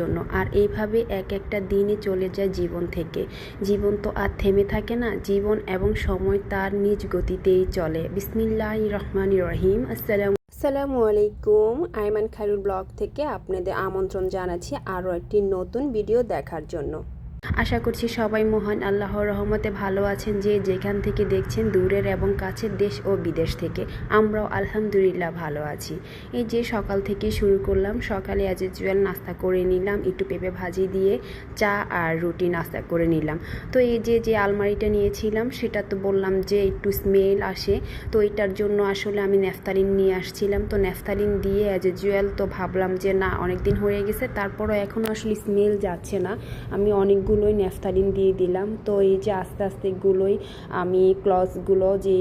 জন্য। আর এইভাবে এক একটা দিনে চলে যায় জীবন থেকে। জীবন তো আর থেমে থাকে না। জীবন এবং সময় তার নিজ গতিতেই চলে। বিসমিল্লাহ রহমান রহিম। আসসালাম আসসালামু আলাইকুম। আইমান খাইরুল ব্লগ থেকে আপনাদের আমন্ত্রণ জানাচ্ছি আরও একটি নতুন ভিডিও দেখার জন্য। আশা করছি সবাই মহান আল্লাহর রহমতে ভালো আছেন, যে যেখান থেকে দেখছেন দূরের এবং কাছের দেশ ও বিদেশ থেকে। আমরাও আলহামদুলিল্লাহ ভালো আছি। এই যে সকাল থেকে শুরু করলাম, সকালে অ্যাজ ইউজুয়াল নাস্তা করে নিলাম, একটু পেঁপে ভাজি দিয়ে চা আর রুটি নাস্তা করে নিলাম। তো এই যে যে আলমারিটা নিয়েছিলাম, সেটা তো বললাম যে একটু স্মেল আসে। তো এটার জন্য আসলে আমি ন্যাফতালিন নিয়ে আসছিলাম। তো ন্যাফতালিন দিয়ে অ্যাজ ইউজুয়াল তো ভাবলাম যে না অনেক দিন হয়ে গেছে, তারপরও এখনও আসলে স্মেল যাচ্ছে না। আমি অনেকগুলোই ন্যাফতালিন দিয়ে দিলাম। তো এই যে আস্তে আস্তে এগুলোই আমি ক্লথসগুলো যে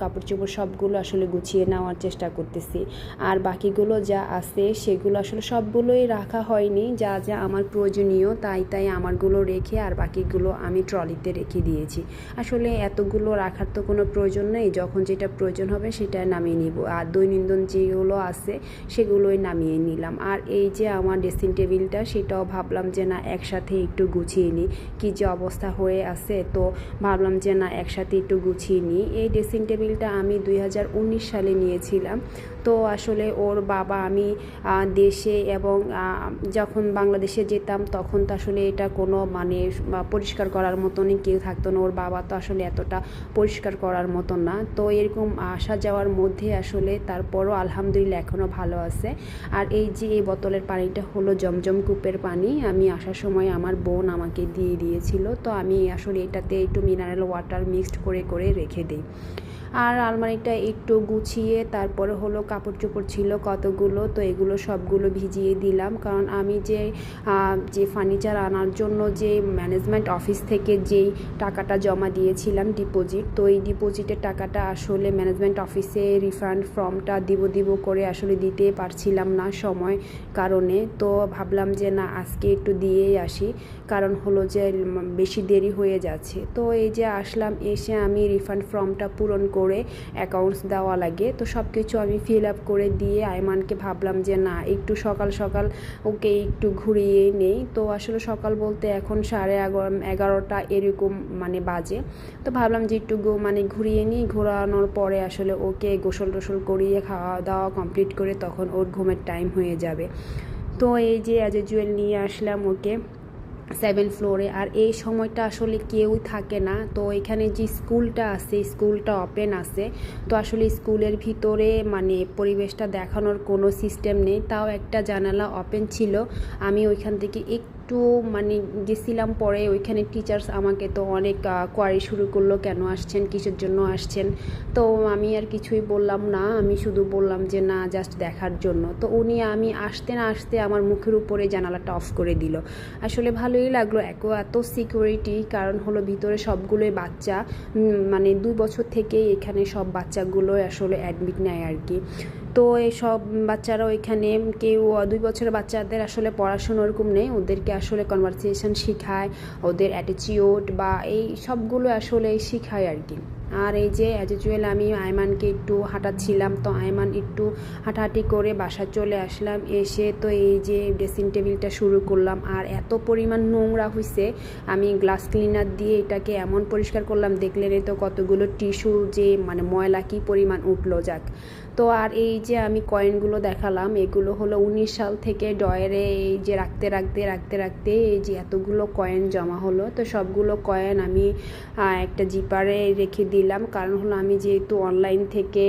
কাপড় চোপড় সবগুলো আসলে গুছিয়ে নেওয়ার চেষ্টা করতেছি। আর বাকিগুলো যা আছে সেগুলো আসলে সবগুলোই রাখা হয়নি, যা যা আমার প্রয়োজনীয়, তাই তাই আমারগুলো রেখে আর বাকিগুলো আমি ট্রলিতে রেখে দিয়েছি। আসলে এতগুলো রাখার তো কোনো প্রয়োজন নেই, যখন যেটা প্রয়োজন হবে সেটা নামিয়ে নিব। আর দৈনন্দিন যেগুলো আছে সেগুলোই নামিয়ে নিলাম। আর এই যে আমার ড্রেসিং টেবিলটা, সেটাও ভাবলাম যে না, একসাথে একটু গুছিয়ে নিই কি যে অবস্থা হয়ে আছে, তো ভাবলাম যে না, একসাথে একটু গুছিয়ে নিই। এই ড্রেসিং টেবিলটা আমি দুই হাজার উনিশ সালে নিয়েছিলাম। তো আসলে ওর বাবা আমি দেশে এবং যখন বাংলাদেশে যেতাম, তখন তো আসলে এটা কোনো মানে পরিষ্কার করার মতনই কেউ থাকতো না। ওর বাবা তো আসলে এতটা পরিষ্কার করার মতন না। তো এরকম আসা যাওয়ার মধ্যে আসলে তারপরও আলহামদুলিল্লাহ এখনও ভালো আছে। আর এই যে এই বোতলের পানিটা হলো জমজম কূপের পানি। আমি আসার সময় আমার বোন আমাকে দিয়ে দিয়েছিল। তো আমি আসলে এটাতে একটু মিনারেল ওয়াটার মিক্সড করে করে রেখে দিই। আর আলমারিটা একটু গুছিয়ে তারপরে হলো কাপড় চোপড় ছিল কতগুলো, তো এগুলো সবগুলো ভিজিয়ে দিলাম। কারণ আমি যে যে ফার্নিচার আনার জন্য যে ম্যানেজমেন্ট অফিস থেকে যেই টাকাটা জমা দিয়েছিলাম ডিপোজিট তো এই ডিপোজিটের টাকাটা আসলে ম্যানেজমেন্ট অফিসে রিফান্ড ফর্মটা দিব দিব করে আসলে দিতে পারছিলাম না সময় কারণে। তো ভাবলাম যে না, আজকে একটু দিয়েই আসি। কারণ হলো যে বেশি দেরি হয়ে যাচ্ছে। তো এই যে আসলাম, এসে আমি রিফান্ড ফর্মটা পূরণ করে অ্যাকাউন্টস দেওয়া লাগে। তো সব কিছু আমি ফিল আপ করে দিয়ে আয়মানকে ভাবলাম যে না, একটু সকাল সকাল ওকে একটু ঘুরিয়ে নেই। তো আসলে সকাল বলতে এখন সাড়ে এগারোটা এরকম মানে বাজে। তো ভাবলাম যে একটু মানে ঘুরিয়ে নিই। ঘোরানোর পরে আসলে ওকে গোসল টোসল করিয়ে খাওয়া দাওয়া কমপ্লিট করে তখন ওর ঘুমের টাইম হয়ে যাবে। তো এই যে অ্যাজ জুয়েল নিয়ে আসলাম ওকে। সেভেন ফ্লোরে আর এই সময়টা আসলে কেউই থাকে না। তো এখানে যে স্কুলটা আছে, স্কুলটা ওপেন আছে, তো আসলে স্কুলের ভিতরে মানে পরিবেশটা দেখানোর কোনো সিস্টেম নেই। তাও একটা জানালা ওপেন ছিল। আমি ওইখান থেকে একটু একটু মানে গেছিলাম পরে ওইখানে টিচার্স আমাকে তো অনেক কোয়ারি শুরু করল, কেন আসছেন, কিসের জন্য আসছেন? তো আমি আর কিছুই বললাম না, আমি শুধু বললাম যে না জাস্ট দেখার জন্য। তো উনি আমি আসতে না আসতে আমার মুখের উপরে জানালাটা অফ করে দিল। আসলে ভালোই লাগল এক এত সিকিউরিটি কারণ হলো ভিতরে সবগুলোই বাচ্চা। মানে দুই বছর থেকেই এখানে সব বাচ্চাগুলো আসলে অ্যাডমিট নেয় আর কি। তো এই সব বাচ্চারা ওইখানে, কেউ দুই বছরের বাচ্চাদের আসলে পড়াশোনা ওরকম নেই, ওদেরকে আসলে কনভারসেশন শেখায় ওদের অ্যাটিচিউড বা এই সবগুলো আসলে শেখায় আর কি। আর এই যে অ্যাজ ইউজুয়াল আমি আয়মানকে একটু হাঁটাচ্ছিলাম, তো আয়মান একটু হাঁটাহাঁটি করে বাসা চলে আসলাম। এসে তো এই যে ড্রেসিং টেবিলটা শুরু করলাম। আর এত পরিমাণ নোংরা হয়েছে আমি গ্লাস ক্লিনার দিয়ে এটাকে এমন পরিষ্কার করলাম দেখলেন তো কতগুলো টিস্যু যে মানে ময়লা কী পরিমাণ উঠল, যাক। তো আর এই যে আমি কয়েনগুলো দেখালাম, এগুলো হলো উনিশ সাল থেকে ডয়ারে এই যে রাখতে রাখতে রাখতে রাখতে এই যে এতগুলো কয়েন জমা হলো। তো সবগুলো কয়েন আমি একটা জিপারে রেখে দিলাম। কারণ হলো আমি যেহেতু অনলাইন থেকে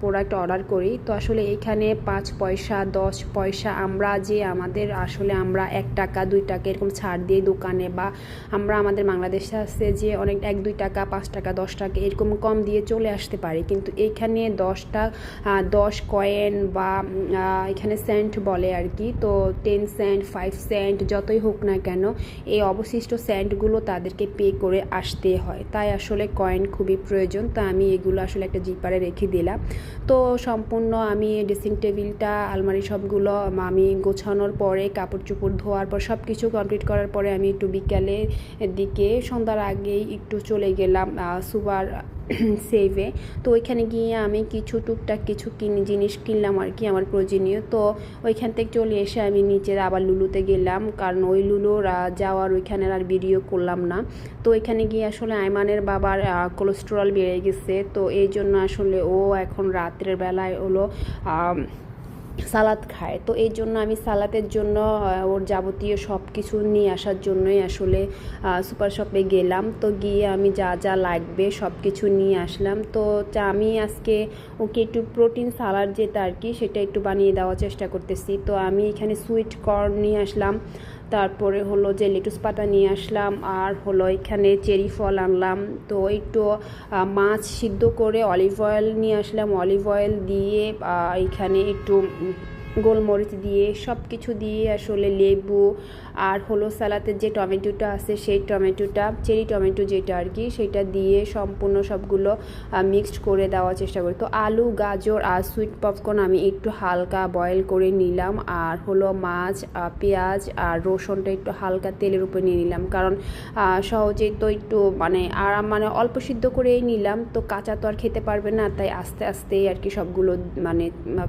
প্রোডাক্ট অর্ডার করি, তো আসলে এখানে পাঁচ পয়সা, দশ পয়সা আমরা যে আমাদের আসলে আমরা এক টাকা, দুই টাকা এরকম ছাড় দিয়ে দোকানে বা আমরা আমাদের বাংলাদেশে আসছে যে অনেক এক, দুই টাকা, পাঁচ টাকা, দশ টাকা এরকম কম দিয়ে চলে আসতে পারি। কিন্তু এইখানে দশটা দশ কয়েন বা এখানে সেন্ট বলে আর কি, তো টেন সেন্ট ফাইভ সেন্ট যতই হোক না কেন, এই অবশিষ্ট সেন্টগুলো তাদেরকে পে করে আসতে হয়। তাই আসলে কয়েন খুবই প্রয়োজন, তো আমি এগুলো আসলে একটা জিপারে রেখে দিলাম। তো সম্পূর্ণ আমি ড্রেসিং টেবিলটা আলমারি সবগুলো আমি গোছানোর পরে কাপড় চোপড় ধোয়ার পর সব কিছু কমপ্লিট করার পরে আমি একটু বিকালের দিকে, সন্ধ্যার আগেই একটু চলে গেলাম সুপার সেভে তো ওইখানে গিয়ে আমি কিছু টুকটাক কিছু কিনি, জিনিস কিনলাম আর কি আমার প্রয়োজনীয়। তো ওইখান থেকে চলে এসে আমি নিচের আবার লুলুতে গেলাম। কারণ ওই লুলুর যাওয়ার ওইখানে আর ভিডিও করলাম না। তো ওইখানে গিয়ে আসলে আয়মানের বাবার কোলেস্ট্রল বেড়ে গেছে। তো এই জন্য আসলে ও এখন রাত্রের বেলায় হলো সালাদ খায়। তো এই জন্য আমি সালাদের জন্য ওর যাবতীয় সব কিছু নিয়ে আসার জন্যই আসলে সুপার শপে গেলাম। তো গিয়ে আমি যা যা লাগবে সব কিছু নিয়ে আসলাম। তো আমি আজকে ওকে একটু প্রোটিন সালাড যেটা আর কি, সেটা একটু বানিয়ে দেওয়ার চেষ্টা করতেছি। তো আমি এখানে সুইট কর্ন নিয়ে আসলাম। তারপরে হলো যে লেটুস পাতা নিয়ে আসলাম, আর হলো এখানে চেরি ফল আনলাম। তো একটু মাছ সিদ্ধ করে অলিভ অয়েল নিয়ে আসলাম। অলিভ অয়েল দিয়ে এখানে একটু গোলমরিচ দিয়ে সব কিছু দিয়ে আসলে লেবু আর হলো সালাতের যে টমেটোটা আছে সেই টমেটোটা চেরি টমেটো যেটা আর কি সেটা দিয়ে সম্পূর্ণ সবগুলো মিক্সড করে দেওয়ার চেষ্টা করি। তো আলু গাজর আর সুইট পপকর্ন আমি একটু হালকা বয়েল করে নিলাম আর হলো মাছ পেঁয়াজ আর রসুনটা একটু হালকা তেলের উপরে নিয়ে নিলাম। কারণ আহ, সহজেই তো একটু মানে আর মানে অল্প সিদ্ধ করেই নিলাম তো কাঁচা তো আর খেতে পারবে না তাই আস্তে আস্তে আর কি সবগুলো মানে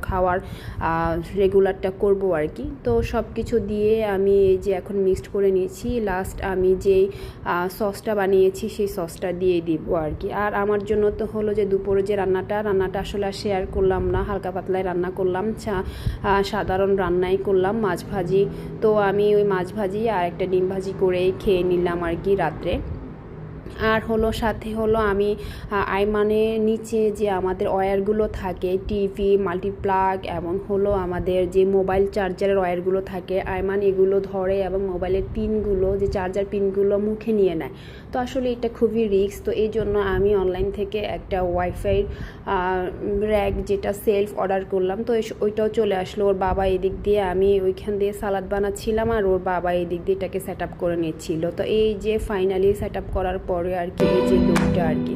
খাওয়ার রেগুলারটা করব আর কি। তো সব কিছু দিয়ে আমি এই যে এখন মিক্সড করে নিয়েছি লাস্ট আমি যেই সসটা বানিয়েছি সেই সসটা দিয়ে দিব আর কি। আর আমার জন্য তো হলো যে দুপুরে যে রান্নাটা রান্নাটা আসলে আর শেয়ার করলাম না, হালকা পাতলায় রান্না করলাম। চা- সাধারণ রান্নাই করলাম, মাছ ভাজি। তো আমি ওই মাছ ভাজি আর একটা ডিম ভাজি করেই খেয়ে নিলাম আর কি রাত্রে। আর হলো সাথে হলো আমি আহ, আইমানের নিচে যে আমাদের ওয়্যারগুলো থাকে টিভি মাল্টিপ্লাগ এবং হলো আমাদের যে মোবাইল চার্জারের ওয়্যারগুলো থাকে আইমান এগুলো ধরে এবং মোবাইলের পিনগুলো যে চার্জার পিনগুলো মুখে নিয়ে নেয়। তো আসলে এটা খুবই রিস্ক তো এই জন্য আমি অনলাইন থেকে একটা ওয়াইফাই র্যাক যেটা সেলফ অর্ডার করলাম তো ওইটাও চলে আসলো। ওর বাবা এদিক দিয়ে আমি ওইখান দিয়ে সালাদ বানাচ্ছিলাম আর ওর বাবা এদিক দিয়ে এটাকে সেট আপ করে নিচ্ছিল। তো এই যে ফাইনালি সেট করার পরে আর কি যে লোকটা আর কি।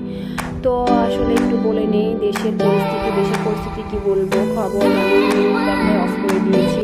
তো আসলে একটু বলে নেই, দেশের পরিস্থিতি দেশের পরিস্থিতি কি বলব? খবর আমি অফ করে দিয়েছি।